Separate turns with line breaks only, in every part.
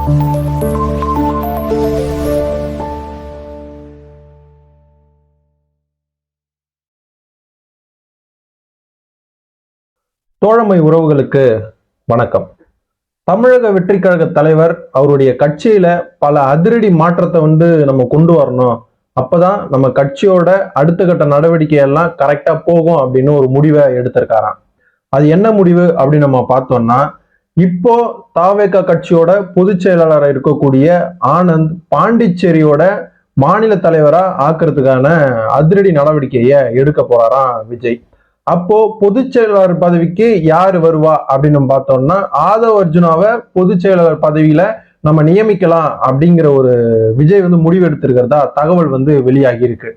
தோழமை உறவுகளுக்கு வணக்கம். தமிழக வெற்றி கழக தலைவர் அவருடைய கட்சியில பல அதிரடி மாற்றத்தை வந்து நம்ம கொண்டு வரணும். அப்பதான் நம்ம கட்சியோட அடுத்த கட்ட நடவடிக்கை எல்லாம் கரெக்டா போகும் அப்படின்னு ஒரு முடிவை எடுத்திருக்காராம். அது என்ன முடிவு அப்படின்னு நம்ம பார்த்தோம்னா இப்போ தாவேகா கட்சியோட பொதுச் செயலாளராக இருக்கக்கூடிய ஆனந்த் பாண்டிச்சேரியோட மாநில தலைவரா ஆக்குறதுக்கான அதிரடி நடவடிக்கையை எடுக்க போறாராம் விஜய். அப்போ பொதுச் செயலாளர் பதவிக்கு யார் வருவா அப்படின்னு நம்ம பார்த்தோம்னா ஆதவ் அர்ஜுனாவை பொதுச் செயலாளர் பதவியில நம்ம நியமிக்கலாம் அப்படிங்கிற ஒரு விஜய் வந்து முடிவெடுத்திருக்கிறதா தகவல் வந்து வெளியாகி இருக்கு.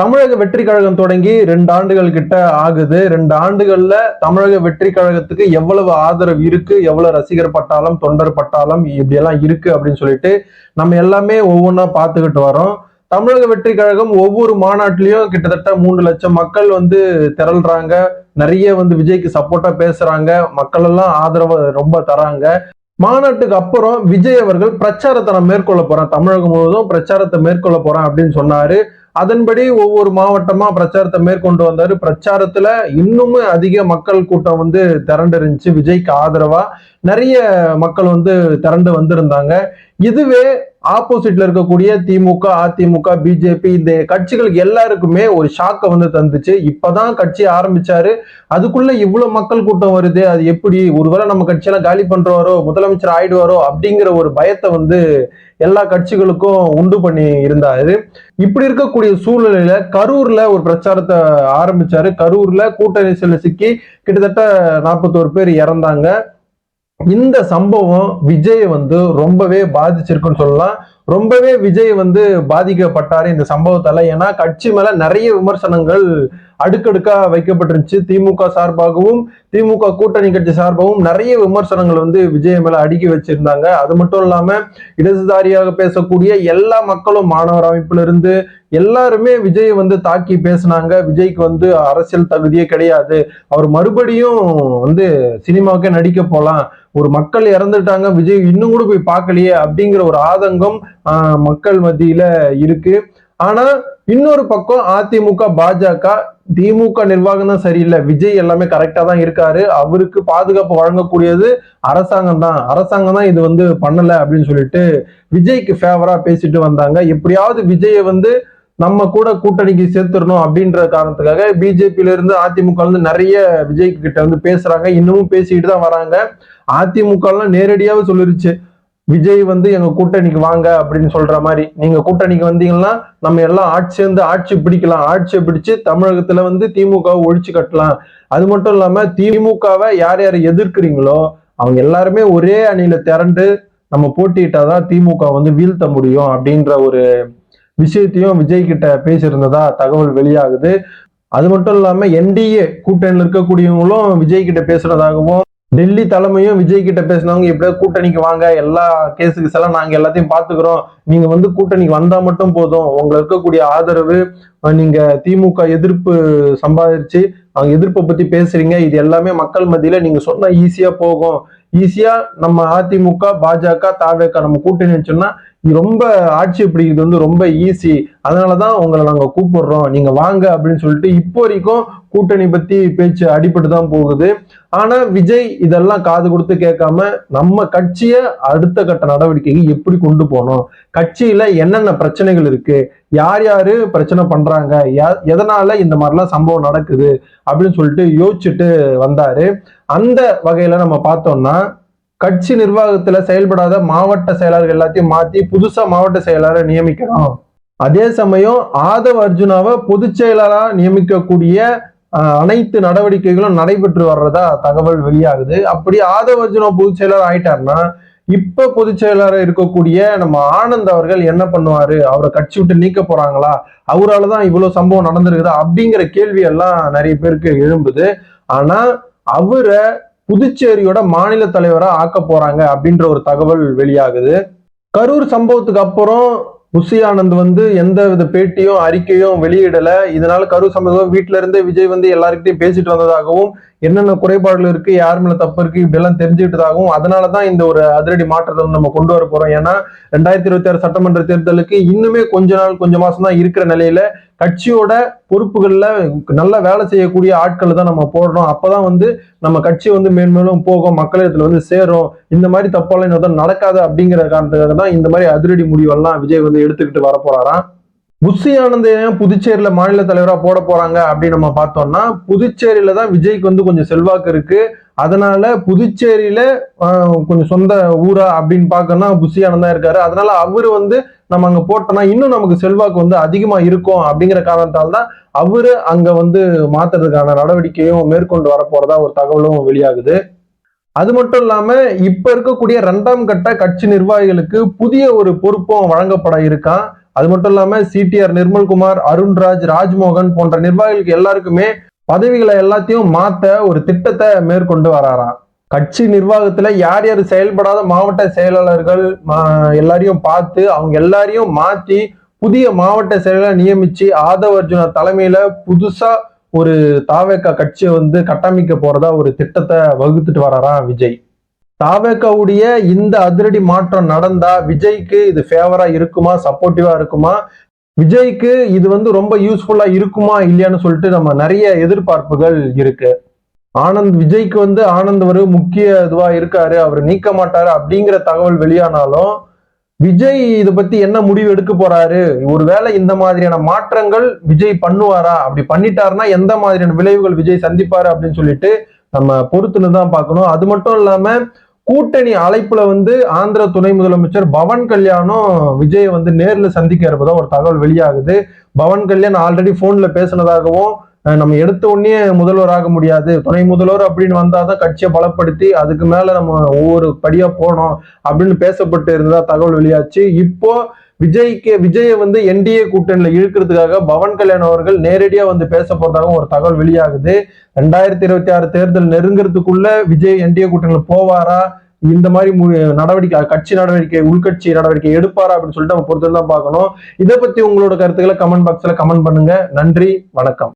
தமிழக வெற்றி கழகம் தொடங்கி ரெண்டு ஆண்டுகள் கிட்ட ஆகுது. ரெண்டு ஆண்டுகள்ல தமிழக வெற்றி கழகத்துக்கு எவ்வளவு ஆதரவு இருக்கு எவ்வளவு ரசிகர் பட்டாளம் தொண்டர் பட்டாளம் இப்படி எல்லாம் இருக்கு அப்படின்னு சொல்லிட்டு நம்ம எல்லாமே ஒவ்வொன்றா பார்த்துக்கிட்டு வரோம். தமிழக வெற்றி கழகம் ஒவ்வொரு மாநாட்டிலையும் கிட்டத்தட்ட மூணு லட்சம் மக்கள் வந்து திரள்றாங்க. நிறைய வந்து விஜய்க்கு சப்போர்ட்டா பேசுறாங்க. மக்கள் எல்லாம் ஆதரவு ரொம்ப தராங்க. மாநாட்டுக்கு அப்புறம் விஜய் அவர்கள் பிரச்சாரத்தை நான் மேற்கொள்ள போறேன். தமிழகம் முழுவதும் பிரச்சாரத்தை மேற்கொள்ள போறேன் அப்படின்னு சொன்னாரு. அதன்படி ஒவ்வொரு மாவட்டமா பிரச்சாரத்தை மேற்கொண்டு வந்தாரு. பிரச்சாரத்துல இன்னுமே அதிக மக்கள் கூட்டம் வந்து திரண்டு இருந்துச்சு விஜய்க்கு ஆதரவா நிறைய மக்கள் வந்து திரண்டு வந்திருந்தாங்க. இதுவே ஆப்போசிட்ல இருக்கக்கூடிய திமுக அதிமுக பிஜேபி இந்த கட்சிகளுக்கு எல்லாருக்குமே ஒரு ஷாக்கை வந்து தந்துச்சு. இப்பதான் கட்சி ஆரம்பிச்சாரு. அதுக்குள்ள இவ்வளவு மக்கள் கூட்டம் வருது. அது எப்படி ஒருவேளை நம்ம கட்சியெல்லாம் காலி பண்றவாரோ முதலமைச்சர் ஆயிடுவாரோ அப்படிங்கிற ஒரு பயத்தை வந்து எல்லா கட்சிகளுக்கும் உண்டு பண்ணி இருந்தாரு. இப்படி இருக்கக்கூடிய சூழ்நிலையில கரூர்ல ஒரு பிரச்சாரத்தை ஆரம்பிச்சாரு. கரூர்ல கூட்டணி செல்ல சிக்கி கிட்டத்தட்ட நாற்பத்தோரு பேர் இறந்தாங்க. இந்த சம்பவம் விஜய் வந்து ரொம்பவே பாதிச்சிருக்குன்னு சொல்லலாம். ரொம்பவே விஜய் வந்து பாதிக்கப்பட்டாரு இந்த சம்பவத்தால. ஏன்னா கட்சி மேல நிறைய விமர்சனங்கள் அடுக்கடுக்காக வைக்கப்பட்டிருந்துச்சு. திமுக சார்பாகவும் திமுக கூட்டணி கட்சி சார்பாகவும் நிறைய விமர்சனங்கள் வந்து விஜய் மேல அடுக்கி வச்சிருந்தாங்க. அது மட்டும் இல்லாம இடதுதாரியாக பேசக்கூடிய எல்லா மக்களும் மாணவர் அமைப்புல இருந்து எல்லாருமே விஜய் வந்து தாக்கி பேசினாங்க. விஜய்க்கு வந்து அரசியல் தகுதியே கிடையாது. அவர் மறுபடியும் வந்து சினிமாவுக்கே நடிக்க போகலாம் ஒரு மக்கள் இறந்துட்டாங்க விஜய் இன்னும் கூட போய் பார்க்கலையே அப்படிங்கிற ஒரு ஆதங்கம் மக்கள் மத்தியில இருக்கு. ஆனா இன்னொரு பக்கம் அதிமுக பாஜக திமுக நிர்வாகம் தான் சரியில்லை. விஜய் எல்லாமே கரெக்டா தான் இருக்காரு. அவருக்கு பாதுகாப்பு வழங்கக்கூடியது அரசாங்கம் தான். அரசாங்கம் தான் இது வந்து பண்ணல அப்படின்னு சொல்லிட்டு விஜய்க்கு ஃபேவரா பேசிட்டு வந்தாங்க. எப்படியாவது விஜயை வந்து நம்ம கூட கூட்டணிக்கு சேர்த்துடணும் அப்படின்ற காரணத்துக்காக பிஜேபியில இருந்து அதிமுக இருந்து நிறைய விஜய் கிட்ட வந்து பேசுறாங்க. இன்னமும் பேசிக்கிட்டு தான் வராங்க. அதிமுக எல்லாம் நேரடியாவே சொல்லிருச்சு. விஜய் வந்து எங்க கூட்டணிக்கு வாங்க அப்படின்னு சொல்ற மாதிரி. நீங்க கூட்டணிக்கு வந்தீங்கன்னா நம்ம எல்லாம் ஆட்சி சேர்ந்து ஆட்சி பிடிக்கலாம். ஆட்சியை பிடிச்சு தமிழகத்துல வந்து திமுகவை ஒழிச்சு கட்டலாம். அது மட்டும் இல்லாம திமுகவை யார் யார் எதிர்க்கிறீங்களோ அவங்க எல்லாருமே ஒரே அணியில திரண்டு நம்ம போட்டிட்டாதான் திமுக வந்து வீழ்த்த முடியும் அப்படின்ற ஒரு விஷயத்தையும் விஜய் கிட்ட பேசியிருந்ததா தகவல் வெளியாகுது. அது மட்டும் இல்லாம என்டிஏ கூட்டணியில் இருக்கக்கூடியவங்களும் விஜய் கிட்ட பேசுறதாகவும் டெல்லி தலைமையும் விஜய் கிட்ட பேசினவங்க எப்படியோ கூட்டணிக்கு வாங்க எல்லா கேஸுக்கு எல்லாம் நாங்க எல்லாத்தையும் பாத்துக்கிறோம் நீங்க வந்து கூட்டணிக்கு வந்தா மட்டும் போதும். உங்களுக்கு இருக்கக்கூடிய ஆதரவு நீங்க திமுக எதிர்ப்பு சம்பாதிச்சு அவங்க எதிர்ப்பை பத்தி பேசுறீங்க. இது எல்லாமே மக்கள் மத்தியில நீங்க சொன்னா ஈஸியா போகும். ஈஸியா நம்ம அதிமுக பாஜக தாவேக்கா நம்ம கூட்டணி வச்சோம்னா ரொம்ப ஆட்சி பிடிக்கிறது வந்து ரொம்ப ஈஸி அதனாலதான் உங்களை நாங்க கூப்பிடுறோம். நீங்க வாங்க அப்படின்னு சொல்லிட்டு இப்போ வரைக்கும் கூட்டணி பத்தி பேச்சு அடிபட்டு தான் போகுது. ஆனா விஜய் இதெல்லாம் காது கொடுத்து கேட்காம நம்ம கட்சிய அடுத்த கட்ட நடவடிக்கைக்கு எப்படி கொண்டு போனோம் கட்சியில என்னென்ன பிரச்சனைகள் இருக்கு? யார் யாரு பிரச்சனை பண்றாங்க எதனால இந்த மாதிரிலாம் சம்பவம் நடக்குது அப்படின்னு சொல்லிட்டு யோசிச்சுட்டு வந்தாரு. அந்த வகையில நம்ம பார்த்தோம்னா கட்சி நிர்வாகத்துல செயல்படாத மாவட்ட செயலாளர்கள் எல்லாத்தையும் மாத்தி புதுசா மாவட்ட செயலாளரை நியமிக்கணும் அதே சமயம் ஆதவ் அர்ஜுனாவை பொதுச் செயலாளராக நியமிக்கக்கூடிய அனைத்து நடவடிக்கைகளும் நடைபெற்று வர்றதா தகவல் வெளியாகுது. அப்படி ஆதவ் அர்ஜுனா பொதுச் செயலர் ஆயிட்டாருன்னா இப்ப பொதுச் செயலாளர் இருக்கக்கூடிய நம்ம ஆனந்த் அவர்கள் என்ன பண்ணுவாரு? அவரை கட்சி விட்டு நீக்க போறாங்களா? அவரால் தான் இவ்வளவு சம்பவம் நடந்திருக்குதா? அப்படிங்கிற கேள்வி எல்லாம் நிறைய பேருக்கு எழும்புது. ஆனா அவரை புதுச்சேரியோட மாநில தலைவராக ஆக்க போறாங்க அப்படின்ற ஒரு தகவல் வெளியாகுது. கரூர் சம்பவத்துக்கு அப்புறம் முசி ஆனந்த் வந்து எந்த வித பேட்டியும் அறிக்கையும் வெளியிடல. இதனால கரூர் சம்பவம் வீட்டுல இருந்தே விஜய் வந்து எல்லாருக்கிட்டையும் பேசிட்டு வந்ததாகவும் என்னென்ன குறைபாடுகள் இருக்கு யார் மேல தப்பு இருக்கு இப்படியெல்லாம் தெரிஞ்சுக்கிட்டதாகவும் தெரிஞ்சுக்கிட்டதாகவும் அதனாலதான் இந்த ஒரு அதிரடி மாற்றத்தை வந்து நம்ம கொண்டு வர போறோம். ஏன்னா ரெண்டாயிரத்தி இருபத்தி ஆறு சட்டமன்ற தேர்தலுக்கு இன்னுமே கொஞ்ச நாள் கொஞ்ச மாசம் தான் இருக்கிற நிலையில கட்சியோட பொறுப்புகள்ல நல்ல வேலை செய்யக்கூடிய ஆட்களை தான் நம்ம போடுறோம் அப்பதான் வந்து நம்ம கட்சி வந்து மேன்மேலும் போகும் மக்களிடத்துல வந்து சேரும். இந்த மாதிரி தப்பெல்லாம் இன்னும் நடக்காது அப்படிங்கிற காரணத்துக்காக தான் இந்த மாதிரி அதிரடி முடிவெல்லாம் விஜய் வந்து எடுத்துக்கிட்டு வர போறாராம் புஷி ஆனந்த் புதுச்சேரியில மாநில தலைவரா போட போறாங்க அப்படின்னு நம்ம பார்த்தோம்னா புதுச்சேரியில தான் விஜய்க்கு வந்து கொஞ்சம் செல்வாக்கு இருக்கு. அதனால புதுச்சேரியில கொஞ்சம் சொந்த ஊரா அப்படின்னு பார்க்கணும்னா புஷி ஆனந்தா இருக்காரு. அதனால அவர் வந்து நம்ம அங்க போட்டோம்னா இன்னும் நமக்கு செல்வாக்கு வந்து அதிகமா இருக்கும் அப்படிங்கிற காரணத்தால் தான் அவரு அங்க வந்து மாத்துறதுக்கான நடவடிக்கையும் மேற்கொண்டு வர போறதா ஒரு தகவலும் வெளியாகுது. அது மட்டும் இல்லாம இப்ப இருக்கக்கூடிய இரண்டாம் கட்ட கட்சி நிர்வாகிகளுக்கு புதிய ஒரு பொறுப்பும் வழங்கப்பட இருக்கான் அது மட்டும் இல்லாம சிடிஆர் நிர்மல்குமார் அருண்ராஜ் ராஜ்மோகன் போன்ற நிர்வாகிகளுக்கு எல்லாருக்குமே பதவிகளை எல்லாத்தையும் மாத்த ஒரு திட்டத்தை மேற்கொண்டு வராராம் கட்சி நிர்வாகத்துல யார் யார் செயல்படாத மாவட்ட செயலாளர்கள் எல்லாரையும் பார்த்து அவங்க எல்லாரையும் மாத்தி புதிய மாவட்ட செயலாளர் நியமிச்சு ஆதவ அர்ஜுனா தலைமையில புதுசா ஒரு தாவேக்கா கட்சியை வந்து கட்டமைக்க போறதா ஒரு திட்டத்தை வகுத்துட்டு வராராம் விஜய்? தாவேக்காவுடைய இந்த அதிரடி மாற்றம் நடந்தா விஜய்க்கு இது ஃபேவரா இருக்குமா? சப்போர்ட்டிவா இருக்குமா? விஜய்க்கு இது வந்து ரொம்ப யூஸ்ஃபுல்லா இருக்குமா? இல்லையான்னு சொல்லிட்டு நம்ம நிறைய எதிர்பார்ப்புகள் இருக்கு. ஆனந்த் விஜய்க்கு வந்து ஆனந்த் ஒரு முக்கிய இதுவா இருக்காரு. அவர் நீக்க மாட்டாரு அப்படிங்கிற தகவல் வெளியானாலும் விஜய் இதை பத்தி என்ன முடிவு எடுக்க போறாரு? ஒருவேளை இந்த மாதிரியான மாற்றங்கள் விஜய் பண்ணுவாரா? அப்படி பண்ணிட்டாருன்னா எந்த மாதிரியான விளைவுகள் விஜய் சந்திப்பாரு அப்படின்னு சொல்லிட்டு நம்ம பொறுத்துன்னு தான் பார்க்கணும். அது மட்டும் இல்லாம கூட்டணி அழைப்புல வந்து ஆந்திர துணை முதலமைச்சர் பவன் கல்யாணம் விஜய் வந்து நேரில் சந்திக்க இருப்பதா ஒரு தகவல் வெளியாகுது. பவன் கல்யாண் ஆல்ரெடி போன்ல பேசினதாகவும் நம்ம எடுத்த உடனே முதல்வர் ஆக முடியாது. துணை முதல்வர் அப்படின்னு வந்தாதான் கட்சியை பலப்படுத்தி அதுக்கு மேலே நம்ம ஒவ்வொரு படியாக போனோம் அப்படின்னு பேசப்பட்டு இருந்ததா தகவல் வெளியாச்சு. இப்போ விஜய்க்கு விஜயை வந்து என்டிஏ கூட்டணியில் இழுக்கிறதுக்காக பவன் கல்யாண் அவர்கள் நேரடியாக வந்து பேச போகிறதாகவும் ஒரு தகவல் வெளியாகுது. ரெண்டாயிரத்தி இருபத்தி ஆறு தேர்தல் நெருங்கிறதுக்குள்ள விஜய் என்டிஏ கூட்டணியில் போவாரா? இந்த மாதிரி நடவடிக்கை கட்சி நடவடிக்கை உள்கட்சி நடவடிக்கை எடுப்பாரா அப்படின்னு சொல்லிட்டு நம்ம பொறுத்து தான் பார்க்கணும். இதை பற்றி உங்களோட கருத்துக்களை கமெண்ட் பாக்ஸில் கமெண்ட் பண்ணுங்க. நன்றி வணக்கம்.